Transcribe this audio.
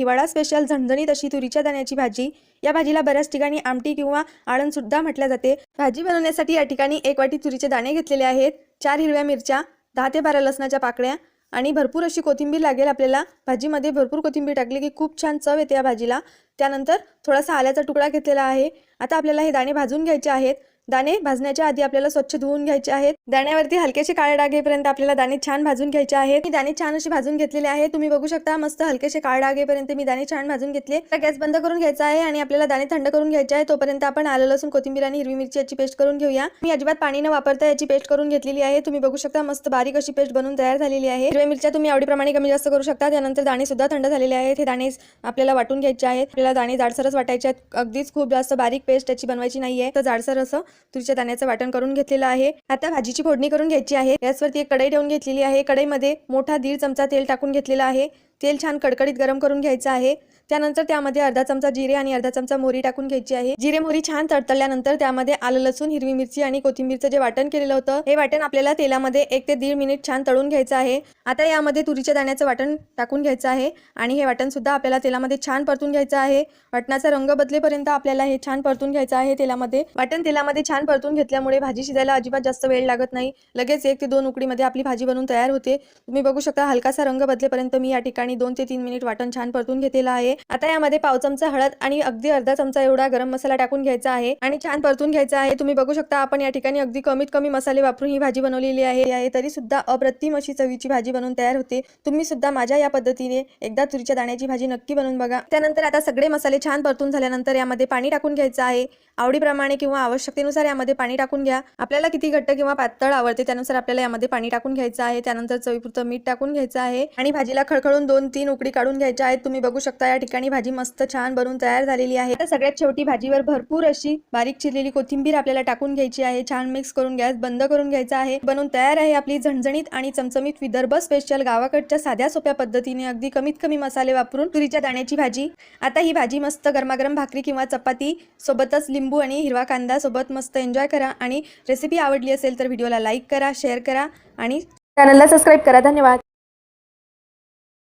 हिवाळा स्पेशल झणझणीत अशी तुरीच्या दाण्याची भाजी. या भाजीला बऱ्याच ठिकाणी आमटी किंवा आळण सुद्धा म्हटल्या जाते. भाजी बनवण्यासाठी या ठिकाणी एक वाटी तुरीचे दाणे घेतलेले आहेत. चार हिरव्या मिरच्या दहा ते बारा लसणाच्या पाकळ्या आणि भरपूर अशी कोथिंबीर लागेल आपल्याला. भाजीमध्ये भरपूर कोथिंबीर टाकली की खूप छान चव येते या भाजीला. त्यानंतर थोडासा आल्याचा तुकडा घेतलेला आहे. आता आपल्याला हे दाणे भाजून घ्यायचे आहेत. दाणे भाजण्याच्या आधी आपल्याला स्वच्छ धुवून घ्यायचे आहेत. दाण्यावरती हलकेसे काळे डाग येईपर्यंत आपल्याला दाणे छान भाजून घ्यायचे आहेत. मी दाणे छान असे भाजून घेतलेले आहे तुम्ही बघू शकता मस्त हलकेसे काळे डाग येईपर्यंत मी दाणे छान भाजून घेतले. गॅस बंद करून घ्यायचा आहे आणि आपल्याला दाणे थंड करून घ्यायचे आहे तोपर्यंत आपण आलं लसूण कोथिंबीर आणि हिरवी मिरची याची पेस्ट करून घेऊया. मी अजिबात पाणी न वापरता याची पेस्ट करून घेतलेली आहे. तुम्ही बघू शकता मस्त बारीक अशी पेस्ट बनवून तयार झालेली आहे. हिरव्या मिरच्या तुम्ही आवडीप्रमाणे कमी जास्त करू शकता. त्यानंतर दाणे सुद्धा थंड झालेले आहेत. हे दाणे आपल्याला वाटून घ्यायचे आहेत. आपल्याला दाणे जाडसरच वाटायचे आहेत. अगदीच खूप जास्त बारीक पेस्ट याची बनवायची नाहीये. तर जाडसर असं तुरीच्या दाण्याचं वाटण करून घेतलेलं आहे. आता भाजीची फोडणी करून घ्यायची आहे. गॅसवरती एक कढई ठेवून घेतलेली आहे. कढईमध्ये मोठा दीड चमचा तेल टाकून घेतलेला आहे. तेल छान कडकडीत गरम करून घ्यायचं आहे. त्यानंतर त्यामध्ये अर्धा चमचा जिरे आणि अर्धा चमचा मोहरी टाकून घ्यायची आहे. जिरे मोहरी छान तडतडल्यानंतर त्यामध्ये आलं लसूण हिरवी मिरची आणि कोथिंबीरचं जे वाटण केलेलं होतं हे वाटण आपल्याला तेलामध्ये एक ते दीड मिनिट छान तळून घ्यायचं आहे. आता यामध्ये तुरीच्या दाण्याचं वाटण टाकून घ्यायचं आहे आणि हे वाटण सुद्धा आपल्याला तेलामध्ये छान परतून घ्यायचं आहे. वाटणाचा रंग बदलेपर्यंत आपल्याला हे छान परतून घ्यायचं आहे तेलामध्ये. वाटण तेलामध्ये छान परतून घेतल्यामुळे भाजी शिजायला अजिबात जास्त वेळ लागत नाही. लगेच एक ते दोन उकडीमध्ये आपली भाजी बनवून तयार होते. तुम्ही बघू शकता हलकासा रंग बदलेपर्यंत मी या ठिकाणी दोन ते तीन मिनिट वाटण छान परतून घेतलेलं आहे. आता यामध्ये पाव चमचा हळद आणि अगदी अर्धा चमचा एवढा गरम मसाला टाकून घ्यायचा आहे आणि छान परतून घ्यायचा आहे. तुम्ही बघू शकता आपण या ठिकाणी अगदी कमीत कमी मसाले वापरून ही भाजी बनवलेली आहे. आहे तरी सुद्धा अप्रतिम अशी चवीची भाजी बनवून तयार होते. तुम्ही सुद्धा माझ्या या पद्धतीने एकदा तुरीच्या दाण्याची भाजी नक्की बनवून बघा. त्यानंतर आता सगळे मसाले छान परतून झाल्यानंतर यामध्ये पाणी टाकून घ्यायचं आहे. आवडीप्रमाणे किंवा आवश्यकतेनुसार यामध्ये पाणी टाकून घ्या. आपल्याला किती घट्ट किंवा पातळ आवडते त्यानुसार आपल्याला यामध्ये पाणी टाकून घ्यायचं आहे. त्यानंतर चवीपुरतं मीठ टाकून घ्यायचं आहे. आणि भाजीला खळखळून दोन तीन उकडी काढून घ्यायच्या आहेत. तुम्ही बघू शकता या ठिकाणी ठिकाणी भाजी मस्त छान बनवून तयार झालेली आहे. तर सगळ्यात शेवटी भाजीवर भरपूर अशी बारीक चिरलेली कोथिंबीर आपल्याला टाकून घ्यायची आहे. छान मिक्स करून गॅस बंद करून घ्यायचा आहे. बनवून तयार आहे आपली झणझणीत आणि चमचमीत विदर्भ स्पेशल गावाकडच्या साध्या सोप्या पद्धतीने अगदी कमीत कमी मसाले वापरून तुरीच्या दाण्याची भाजी. आता ही भाजी मस्त गरमागरम भाकरी किंवा चपाती सोबतच लिंबू आणि हिरवा कांदा सोबत मस्त एन्जॉय करा आणि रेसिपी आवडली असेल तर व्हिडिओला लाईक करा शेअर करा आणि चॅनलला सबस्क्राईब करा. धन्यवाद.